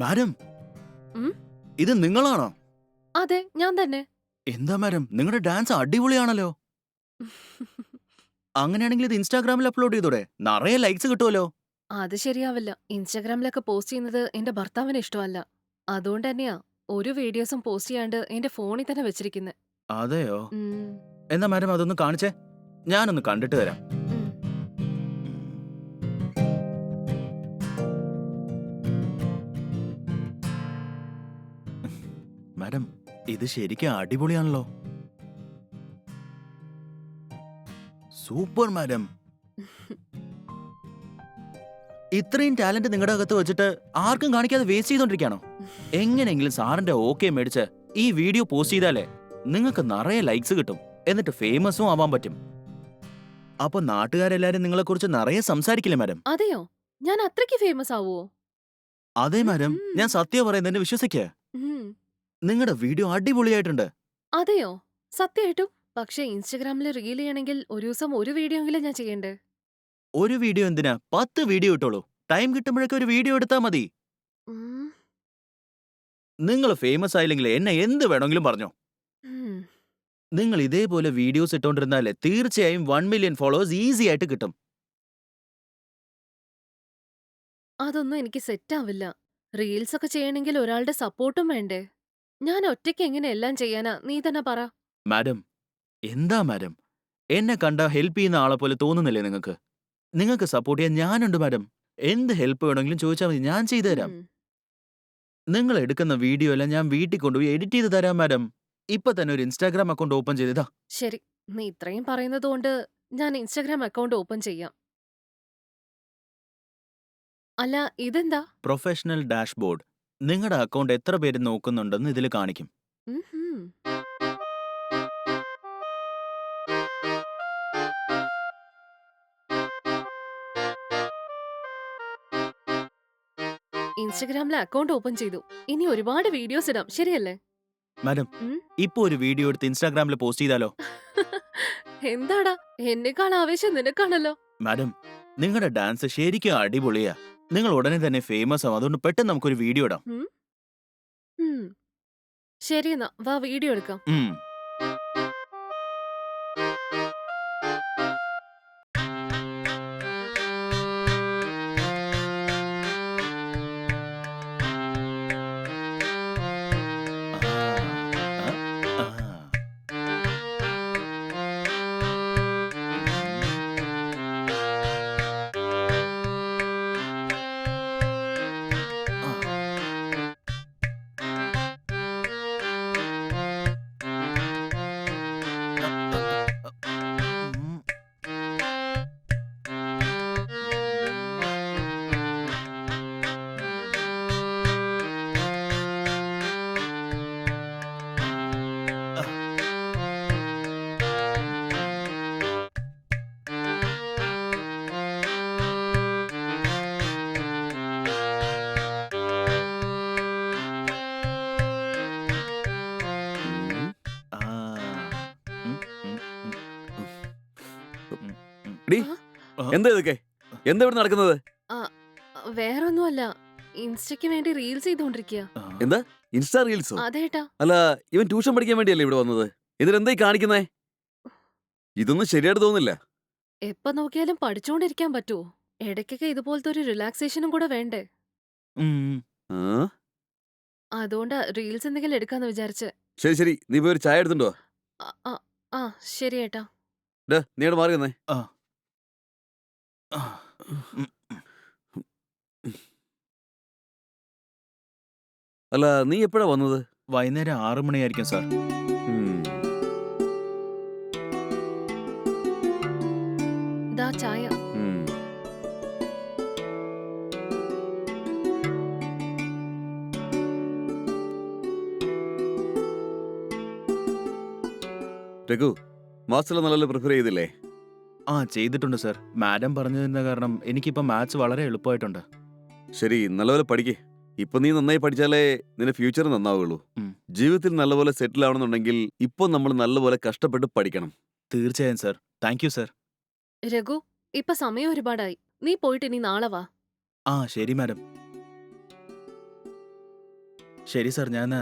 Madam. ഉം? ഇത് നിങ്ങളാണോ? അതെ ഞാൻ തന്നെ. എന്താ മാഡം? നിങ്ങളുടെ ഡാൻസ് അടിപൊളിയാണല്ലോ. അങ്ങനെയാണെങ്കിൽ ഇത് ഇൻസ്റ്റാഗ്രാമിൽ അപ്ലോഡ് ചെയ്തോടെ? നിറയെ ലൈക്സ് കിട്ടുമല്ലോ അത് ശരിയാവില്ല. ഇൻസ്റ്റാഗ്രാമിലൊക്കെ പോസ്റ്റ് ചെയ്യുന്നത് എന്റെ ഭർത്താവിന് ഇഷ്ടമല്ല. അതുകൊണ്ട് തന്നെയാ ഒരു വീഡിയോസും പോസ്റ്റ് ചെയ്യാണ്ട് എന്റെ ഫോണിൽ തന്നെ വെച്ചിരിക്കുന്നത് അതെയോ? എന്നാ മാഡം അതൊന്ന് കാണിച്ചേ. ഞാനൊന്ന് കണ്ടിട്ട് തരാം. ഇത് ശരിക്കും അടിപൊളിയാണല്ലോ. Super madam. ഇത്രയും ടാലന്റ് നിങ്ങളുടെ അകത്ത് വെച്ചിട്ട് ആർക്കും കാണിക്കാതെ വേസ്റ്റ് ചെയ്തോണ്ടിരിക്കാണോ എങ്ങനെയെങ്കിലും സാറിന്റെ ഓക്കെ മേടിച്ച് ഈ വീഡിയോ പോസ്റ്റ് ചെയ്താലേ നിങ്ങൾക്ക് നിറയെ ലൈക്സ് കിട്ടും. എന്നിട്ട് ഫേമസും ആവാൻ പറ്റും. അപ്പൊ നാട്ടുകാരെല്ലാരും നിങ്ങളെ കുറിച്ച് നിറയെ സംസാരിക്കില്ലേ മാഡം? അതെയോ? ഞാൻ അത്രയ്ക്ക് ഫേമസ് ആവുമോ അതെ മാഡം. ഞാൻ സത്യം പറയുന്നതിന് വിശ്വസിക്കേ. നിങ്ങളുടെ വീഡിയോ അടിപൊളിയായിട്ടുണ്ട്. അതെയോ? സത്യമായിട്ടും പക്ഷേ ഇൻസ്റ്റാഗ്രാമിൽ റീൽ ചെയ്യണമെങ്കിൽ ഒരു ദിവസം ഒരു വീഡിയോ എങ്കിലും ഞാൻ ചെയ്യണ്ടേ? ഒരു വീഡിയോ എന്തിനാ? പത്ത് വീഡിയോ ഇട്ടോളൂ. ടൈം കിട്ടുമ്പോഴൊക്കെ ഒരു വീഡിയോ എടുത്താ മതി. ഉം. നിങ്ങൾ ഫേമസ് ആയില്ലെങ്കിൽ എന്നെ എന്ത് വേണമെങ്കിലും പറഞ്ഞോ. ഉം. നിങ്ങൾ ഇതേപോലെ വീഡിയോസ് ഇട്ടോണ്ടിരുന്നാലേ തീർച്ചയായും വൺ മില്യൺ ഫോളോവേഴ്സ് ഈസി ആയിട്ട് കിട്ടും. അതൊന്നും എനിക്ക് സെറ്റ് ആവില്ല റീൽസ് ഒക്കെ ചെയ്യണമെങ്കിൽ ഒരാളുടെ സപ്പോർട്ടും വേണ്ടേ? ഞാൻ ഒറ്റയ്ക്ക് എങ്ങനെ എല്ലാം ചെയ്യാനാ? നീ തന്നെ പറ. മാഡം എന്താ മാഡം? എന്നെ കണ്ട ഹെൽപ്പ് ചെയ്യുന്ന ആളെ പോലെ തോന്നുന്നില്ലേ നിങ്ങൾക്ക്? നിങ്ങൾക്ക് സപ്പോർട്ട് ചെയ്യാൻ ഞാനുണ്ട് മാഡം. എന്ത് ഹെൽപ്പ് വേണമെങ്കിലും ചോദിച്ചാൽ മതി ഞാൻ ചെയ്തു തരാം. ഉം. നിങ്ങൾ എടുക്കുന്ന വീഡിയോ എല്ലാം ഞാൻ വീട്ടിൽ കൊണ്ടുപോയി എഡിറ്റ് ചെയ്ത് തരാം മാഡം. ഇപ്പൊ തന്നെ ഒരു ഇൻസ്റ്റാഗ്രാം അക്കൗണ്ട് ഓപ്പൺ ചെയ്തതാ ശരി നീ ഇത്രയും പറയുന്നത് കൊണ്ട് ഞാൻ ഇൻസ്റ്റാഗ്രാം അക്കൗണ്ട് ഓപ്പൺ ചെയ്യാം. അല്ല ഇതെന്താ? പ്രൊഫഷണൽ ഡാഷ്ബോർഡ് നിങ്ങളുടെ അക്കൗണ്ട് എത്ര പേര് നോക്കുന്നുണ്ടെന്ന് ഇതിൽ കാണിക്കും. ഉം ഇൻസ്റ്റഗ്രാമിലെ അക്കൗണ്ട് ഓപ്പൺ ചെയ്തു. ഇനി ഒരുപാട് വീഡിയോസ് ഇടാം. ശരിയല്ലേ? മാഡം ഉം? ഇപ്പൊ ഒരു വീഡിയോ എടുത്ത് ഇൻസ്റ്റാഗ്രാമിൽ പോസ്റ്റ് ചെയ്താലോ? എന്താടാ? എന്നെക്കാൾ ആവേശം നിനക്കാണല്ലോ. മാഡം നിങ്ങളുടെ ഡാൻസ് ശരിക്കും അടിപൊളിയാ. നിങ്ങൾ ഉടനെ തന്നെ ഫേമസ് ആവും. അതുകൊണ്ട് പെട്ടെന്ന് നമുക്കൊരു വീഡിയോ ഇടാം. ഉം. ശരി എന്നാ വാ വീഡിയോ എടുക്കാം. ഉം. എന്താ ഇതൊക്കെ? എന്താ ഇവിടെ നടക്കുന്നത്? വേറൊന്നുമല്ല. ഇൻസ്റ്റയ്ക്ക് വേണ്ടി റീൽസ് ചെയ്തോണ്ടിരിക്കുക എന്താ? ഇൻസ്റ്റാ റീൽസോ? അതേട്ടാ. അല്ല ഇവൻ ട്യൂഷൻ പഠിക്കാൻ വേണ്ടിയല്ലേ ഇവിടെ വന്നത്? ഇതിലെന്തായി കാണിക്കുന്നേ? ഇതൊന്നും ശരിയായിട്ട് തോന്നില്ല എപ്പോ നോക്കിയാലും പഠിച്ചുകൊണ്ടിരിക്കാൻ പറ്റുമോ ഇടയ്ക്കൊക്കെ ഇതുപോലത്തെ ഒരു റിലാക്സേഷനും കൂടെ വേണ്ടേ? ആ? അതുകൊണ്ടാ റീൽസ് എന്തെങ്കിലും എടുക്കാന്ന് വിചാരിച്ച്. ശരി ശരി. നീ പോയി ഒരു ചായ എടുത്തുണ്ടോ ആ, ശരി ഏട്ടാ നീ മാറി വന്നേ ആ. അല്ല നീ എപ്പോഴാ വന്നത് വൈകുന്നേരം ആറു മണിയായിരിക്കും സാർ ഉം. ദാ ചായ ഉം. രഘു മാസ്റ്റർ നല്ലപോലെ പ്രിഫർ ചെയ്തില്ലേ ആ ചെയ്തിട്ടുണ്ട് സർ. മാഡം പറഞ്ഞതിന്റെ കാരണം എനിക്കിപ്പോ മാത്സ് വളരെ എളുപ്പമായിട്ടുണ്ട്. ശരി നല്ലപോലെ പഠിക്കേ. ഇപ്പൊ നീ നന്നായി പഠിച്ചാലേ നിന്റെ ഫ്യൂച്ചർ നന്നാവുള്ളൂ ഉം. ജീവിതത്തിൽ നല്ലപോലെ സെറ്റിൽ ആവണമെന്നുണ്ടെങ്കിൽ ഇപ്പൊ നമ്മൾ നല്ലപോലെ കഷ്ടപ്പെട്ട് പഠിക്കണം. തീർച്ചയായും sir. Thank you sir Raghu ഇപ്പൊ സമയം ഒരുപാടായി. നീ പോയിട്ട് ഇനി നാളെ വാ. ആ ശരി മാഡം. ശരി സർ. ഞാൻ ആ.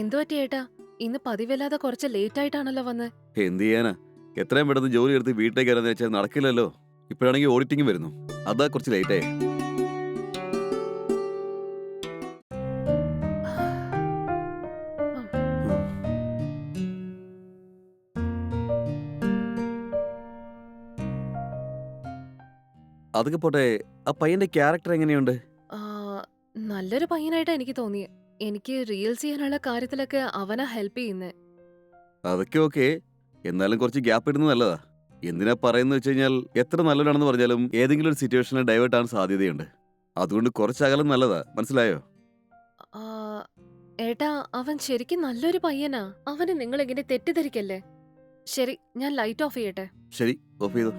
എന്തു പറ്റി ഏട്ടാ? ഇന്ന് പതിവില്ലാതെ കുറച്ച് ലേറ്റ് ആയിട്ടാണല്ലോ വന്ന്. എന്ത് ചെയ്യാനാ? എത്രയും പെട്ടെന്ന് ജോലി എടുത്ത് വീട്ടിലേക്ക് വരാന്ന് വെച്ചാൽ നടക്കില്ലല്ലോ. ഇപ്പോഴാണെങ്കിൽ ഓഡിറ്റിംഗ് വരുന്നു. അതാ കുറച്ച് ലേറ്റായി അതൊക്കെ പോട്ടെ ആ പയ്യന്റെ ക്യാരക്ടർ എങ്ങനെയുണ്ട്? നല്ലൊരു പയ്യനായിട്ടാ എനിക്ക് തോന്നിയെ. എനിക്ക് റീൽസ് ചെയ്യാനുള്ള കാര്യത്തിലൊക്കെ അവനാ ഹെൽപ്പ് ചെയ്യുന്നേ. അതൊക്കെ ഓക്കെ എന്നാലും കുറച്ച് ഗ്യാപ്പ് ഇടുന്നത് നല്ലതാ. എന്തിനാ പറയുന്നത് വെച്ച് കഴിഞ്ഞാൽ എത്ര നല്ലവനാണെന്ന് പറഞ്ഞാലും ഏതെങ്കിലും ഒരു സിറ്റുവേഷനിൽ ഡൈവേർട്ട് ആവാൻ സാധ്യതയുണ്ട്. അതുകൊണ്ട് കുറച്ച് അകലം നല്ലതാ. മനസ്സിലായോ? ആ, ഏട്ടാ അവൻ ശരിക്കും നല്ലൊരു പയ്യനാ. അവന് നിങ്ങൾ ഇങ്ങനെ തെറ്റിദ്ധരിക്കല്ലേ? ശരി ഞാൻ ലൈറ്റ് ഓഫ് ചെയ്യട്ടെ. ശരി ഓഫ് ചെയ്തു.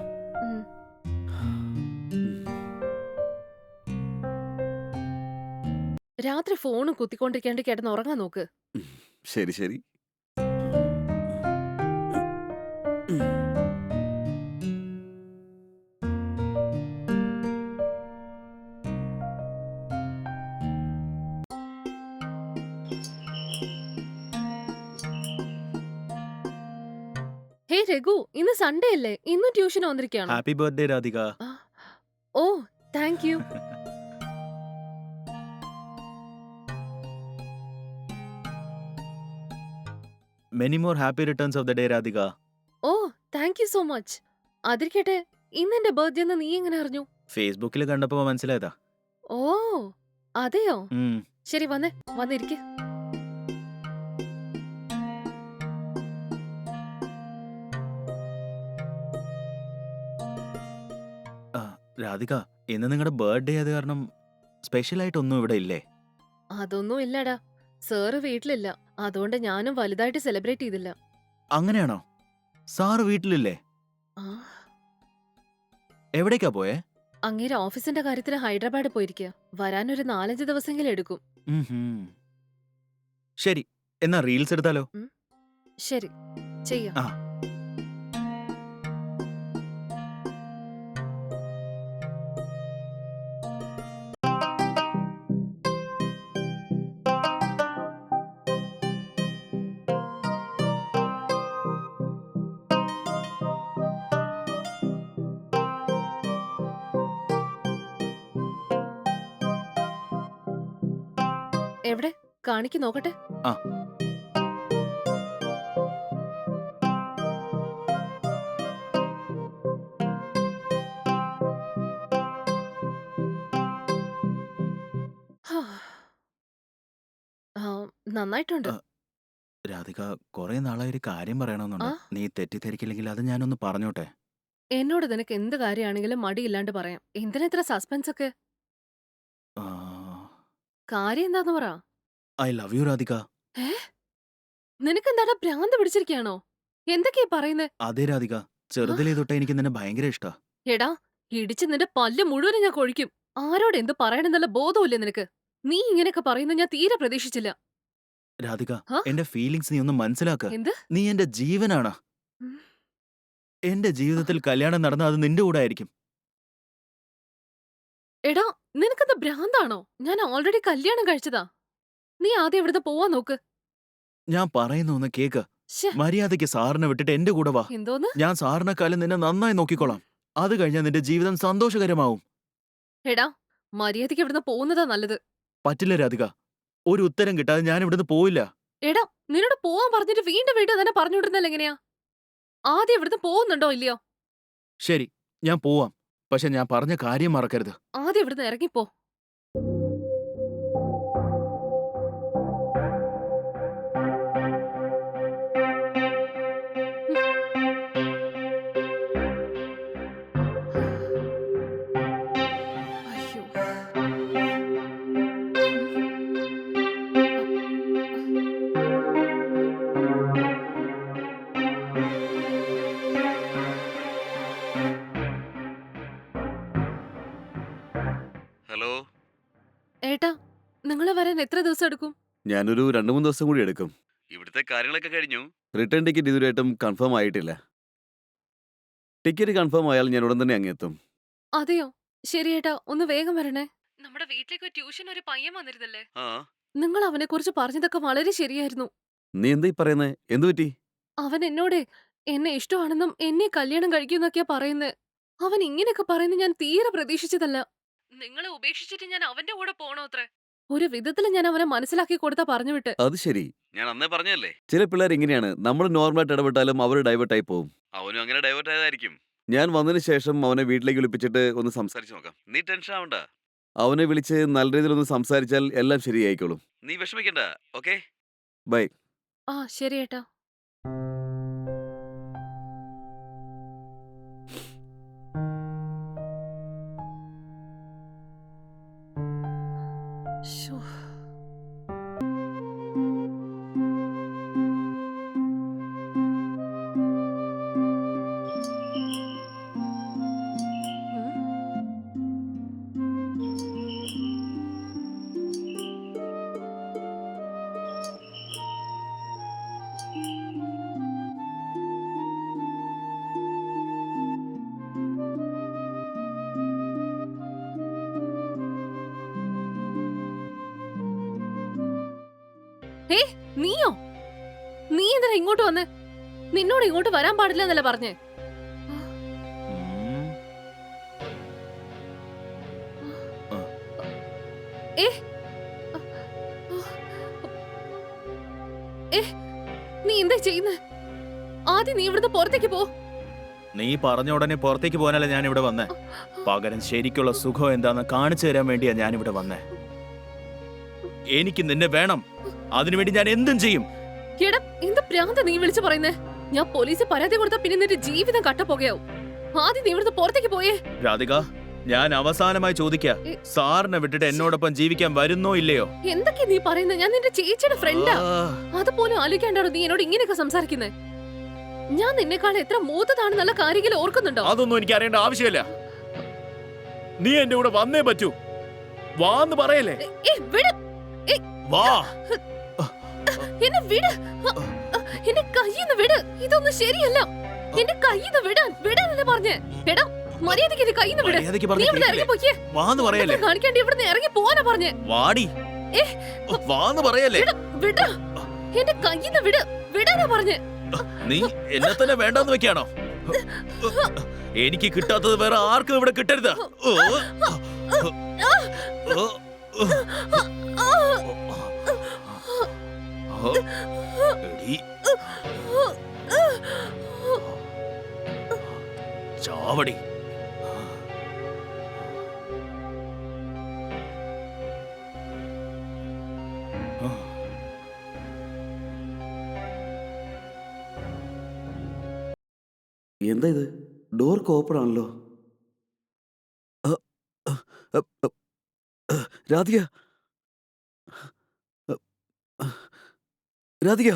രാത്രി ഫോണും കുത്തിക്കൊണ്ടിരിക്കാണ്ട് കേട്ടെന്ന് ഉറങ്ങാൻ നോക്ക് ശരി ശരി. ഹേ രഘു ഇന്ന് സൺഡേ അല്ലേ? ഇന്നും ട്യൂഷൻ വന്നിരിക്കുകയാണ് happy birthday Radhika. Oh thank you. Many more happy returns of the day Radhika oh thank you so much അതിരിക്കട്ടെ ഇന്ന് എന്റെ ബർത്ത്ഡേ എന്ന് നീ എങ്ങനെ അറിഞ്ഞു? ഫേസ്ബുക്കിൽ കണ്ടപ്പോ മനസ്സിലായതാ. ഓ അതെയോ? ഉം. ശരി വന്നേ വന്നിരിക്ക. രാധിക ഇന്ന് നിങ്ങളുടെ ബർത്ത്ഡേ ആയത് കാരണം സ്പെഷ്യൽ ആയിട്ടൊന്നും ഇവിടെ ഇല്ലേ? അതൊന്നും ഇല്ലടാ. സാറ് വീട്ടിലില്ല. അതുകൊണ്ട് ഞാനും വലുതായിട്ട് സെലിബ്രേറ്റ് ചെയ്തില്ല. അങ്ങനെയാണോ? സാറ് വീട്ടിലില്ലേ? ആ. എവിടേക്കാ പോയേ? അങ്ങേരെ ഓഫീസിന്റെ കാര്യത്തിന് ഹൈദരാബാഡ് പോയിരിക്കുക വരാനൊരു നാലഞ്ച് ദിവസമെങ്കിലും എടുക്കും. ശരി. എന്നാ റീൽസ് എടുത്താലോ? ശരി. ചെയ്യാം. ആ. എവിടെ? കാണിക്ക് നോക്കട്ടെ. ആ. ആ, നന്നായിട്ടുണ്ട്. ആ. രാധിക കുറെ നാളായി ഒരു കാര്യം പറയണമെന്നുണ്ട്. നീ തെറ്റിദ്ധരിക്കില്ലെങ്കിൽ അത് ഞാനൊന്ന് പറഞ്ഞോട്ടെ? എന്നോട് നിനക്ക് എന്ത് കാര്യമാണെങ്കിലും മടിയില്ലാണ്ട് പറയാം. എന്തിനാ ഇത്ര സസ്പെൻസ് ഒക്കെ? കാര്യം എന്താന്ന് പറ. I love you Radhika. ഏ? നിനക്കെന്താടാ ഭ്രാന്ത് പിടിച്ചിരിക്കാണോ എന്തൊക്കെയാ പറയുന്നേ? അതെ രാധിക. ചെറുതിലേ തൊട്ടേ എനിക്ക് നിന്നെ ഭയങ്കര ഇഷ്ടാ. എടാ ഇടിച്ച് നിന്റെ പല്ല് മുഴുവനും ഞാൻ കൊഴിക്കും. ആരോട് എന്ത് പറയണെന്നുള്ള ബോധമില്ല നിനക്ക്. നീ ഇങ്ങനെയൊക്കെ പറയുന്നത് ഞാൻ തീരെ പ്രതീക്ഷിച്ചില്ല. രാധിക ആ? എന്റെ ഫീലിംഗ്സ് നീ ഒന്ന് മനസ്സിലാക്ക. എന്ത്? നീ എന്റെ ജീവനാണ്. ഉം. എന്റെ ജീവിതത്തിൽ കല്യാണം നടന്ന അത് നിന്റെ കൂടെ ആയിരിക്കും. എടാ നിനക്കെന്താ ഭ്രാന്താണോ? ഞാൻ ഓൾറെഡി കല്യാണം കഴിച്ചതാ. നീ ആദ്യം ഇവിടുന്ന് പോവാൻ നോക്ക്. ഞാൻ പറയുന്ന ഒന്ന് കേക്ക്. ശ്ശെ, മര്യാദയ്ക്ക് സാറിനെ വിട്ടിട്ട് എന്റെ കൂടെ വാ. എന്തോന്ന്? ഞാൻ സാറിനെക്കാലം നിന്നെ നന്നായി നോക്കിക്കോളാം. അത് കഴിഞ്ഞാൽ നിന്റെ ജീവിതം സന്തോഷകരമാവും. എടാ മര്യാദയ്ക്ക് ഇവിടുന്ന് പോകുന്നതാ നല്ലത്. പറ്റില്ല രാധിക. ഒരു ഉത്തരം കിട്ടാതെ ഞാൻ ഇവിടുന്ന് പോവില്ല. എടാ നിന്നോട് പോവാൻ പറഞ്ഞിട്ട് വീണ്ടും വീണ്ടും തന്നെ പറഞ്ഞു വിടുന്നല്ല എങ്ങനെയാ? ആദ്യം ഇവിടുന്ന് പോകുന്നുണ്ടോ ഇല്ലയോ? ശരി ഞാൻ പോവാം. പക്ഷെ ഞാൻ പറഞ്ഞ കാര്യം മറക്കരുത്. ആദ്യം ഇവിടുന്ന് ഇറങ്ങിപ്പോ. നിങ്ങൾ വരാൻ എത്ര ദിവസം എടുക്കും? ഞാനൊരു രണ്ടു മൂന്ന് ദിവസം കൂടി എടുക്കും. ഇവിടുത്തെ കാര്യങ്ങളൊക്കെ കഴിഞ്ഞു. റിട്ടേൺ ടിക്കറ്റ് ഇതുവരെയായിട്ടും കൺഫേം ആയിട്ടില്ല. ടിക്കറ്റ് കൺഫേം ആയാൽ ഞാൻ ഉടൻ തന്നെ അങ്ങെത്തും. അതെയോ? ശരി ഏട്ടാ ഒന്ന് വേഗം വരണേ. നമ്മുടെ വീട്ടിലേക്ക് ട്യൂഷൻ ഒരു പയ്യൻ വന്നിരുന്നല്ലേ? ആ. നിങ്ങൾ അവനെ കുറിച്ച് പറഞ്ഞതൊക്കെ വളരെ ശരിയായിരുന്നു. നീ എന്താ ഈ പറയുന്നത് എന്തു പറ്റി? അവൻ എന്നോട് എന്നെ ഇഷ്ടമാണെന്നും എന്നെ കല്യാണം കഴിക്കുന്നൊക്കെയാ പറയുന്നത് അവൻ ഇങ്ങനെയൊക്കെ പറയുന്നത് ഞാൻ തീരെ പ്രതീക്ഷിച്ചതല്ല. നിങ്ങളെ ഉപേക്ഷിച്ചിട്ട് ഞാൻ അവന്റെ കൂടെ പോണോ അത്രേ? ഒരു വിധത്തിൽ ഞാൻ അവനെ മനസ്സിലാക്കി കൊടുത്താ പറഞ്ഞു വിട്ട്. അത് ശരി. ഞാൻ അന്നേ പറഞ്ഞല്ലേ? ചില പിള്ളേർ ഇങ്ങനെയാണ്. നമ്മൾ നോർമൽ ആയിട്ട് ഇടപെട്ടാലും അവർ ഡൈവേർട്ട് ആയി പോകും അവനും അങ്ങനെ ഡൈവേർട്ട് ആയതായിരിക്കും. ഞാൻ വന്നതിന് ശേഷം അവനെ വീട്ടിലേക്ക് വിളിപ്പിച്ചിട്ട് ഒന്ന് സംസാരിച്ചു നോക്കാം. നീ ടെൻഷൻ ആവണ്ട. അവനെ വിളിച്ച് നല്ല രീതിയിൽ ഒന്ന് സംസാരിച്ചാൽ എല്ലാം ശരിയായിക്കോളും. നീ വിഷമിക്കണ്ട ഓക്കെ? ബൈ. ആ ശരിയേട്ടാ. ശ്ശോ. നീയോ? നീ എന്തിനാ ഇങ്ങോട്ട് വന്ന്? നിന്നോട് ഇങ്ങോട്ട് വരാൻ പാടില്ല എന്നല്ല പറഞ്ഞേ. നീ നീ പറഞ്ഞ ഉടനെ പുറത്തേക്ക് പോകാനല്ല ഞാൻ ഇവിടെ വന്നേ. പകരം ശരിക്കുള്ള സുഖം എന്താന്ന് കാണിച്ചു തരാൻ വേണ്ടിയാ ഞാൻ ഇവിടെ വന്നേ. എനിക്ക് നിന്നെ വേണം. അതിനുവേണ്ടി ഞാൻ എന്തും ചെയ്യും. എടാ എന്ത് പ്രാന്ത നീ വിളിച്ചു പറയുന്നേ? ഞാൻ പോലീസിൽ പരാതി കൊടുത്താ പിന്നെ നിന്റെ ജീവിതം കട്ടപ്പുകയാവും. ആദ്യം നീ ഇവിടുന്ന് പുറത്തേക്ക് പോയേ. രാധിക ഞാൻ അവസാനമായി ചോദിക്ക. സാറിനെ വിട്ടിട്ട് എന്നോടൊപ്പം ജീവിക്കാൻ വരുന്നോ ഇല്ലയോ? എന്തൊക്കെ നീ പറയുന്നത് ഞാൻ നിന്റെ ചേച്ചിയുടെ ഫ്രണ്ടാ അതുപോലെ ആലോചിക്കാണ്ടാണോ നീ എന്നോട് ഇങ്ങനെയൊക്കെ സംസാരിക്കുന്നത് ഞാൻ നിന്നെക്കാൾ എത്ര മൂത്തതാണെന്നുള്ള കാര്യങ്ങൾ ഓർക്കുന്നുണ്ടോ? അതൊന്നും എനിക്ക് അറിയേണ്ട ആവശ്യമില്ല. നീ എന്റെ കൂടെ വന്നേ പറ്റൂ. വാന്ന് പറയല്ലേ? വാ. എന്നെ വിട് എന്റെ കയ്യിന്ന് വിട് ഇതൊന്നും ശരിയല്ല എന്റെ കയ്യിന്ന് വിടാൻ വിടാനല്ലേ പറഞ്ഞേ എടാ മര്യാദയ്ക്ക് എന്റെ കയ്യിന്ന് വിട് നീ ഇവിടെ ഇറങ്ങി കേട്ടില്ലേ? വാന്ന് പറയല്ലേ കാണിക്കാണ്ട് ഇവിടുന്ന് ഇറങ്ങി പോവാനാ പറഞ്ഞേ വാടി ഏ, വാന്ന് പറയല്ലേ വിട് എന്റെ കയ്യിന്ന് വിട് വിടാനാ പറഞ്ഞേ നീ എന്നെ തന്നെ വേണ്ടെന്ന് വെക്കാണോ എനിക്ക് കിട്ടാത്തത് വേറെ ആർക്കും ഇവിടെ കിട്ടരുത്. ഓ. എടീ, ചാവടി. എന്താ ഇത്? ഡോർക്ക് ഓപ്പൺ ആണല്ലോ. രാധിക രാധിക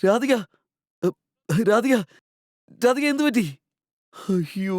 രാധിക രാധിക രാധിക എന്തു പറ്റി അയ്യോ.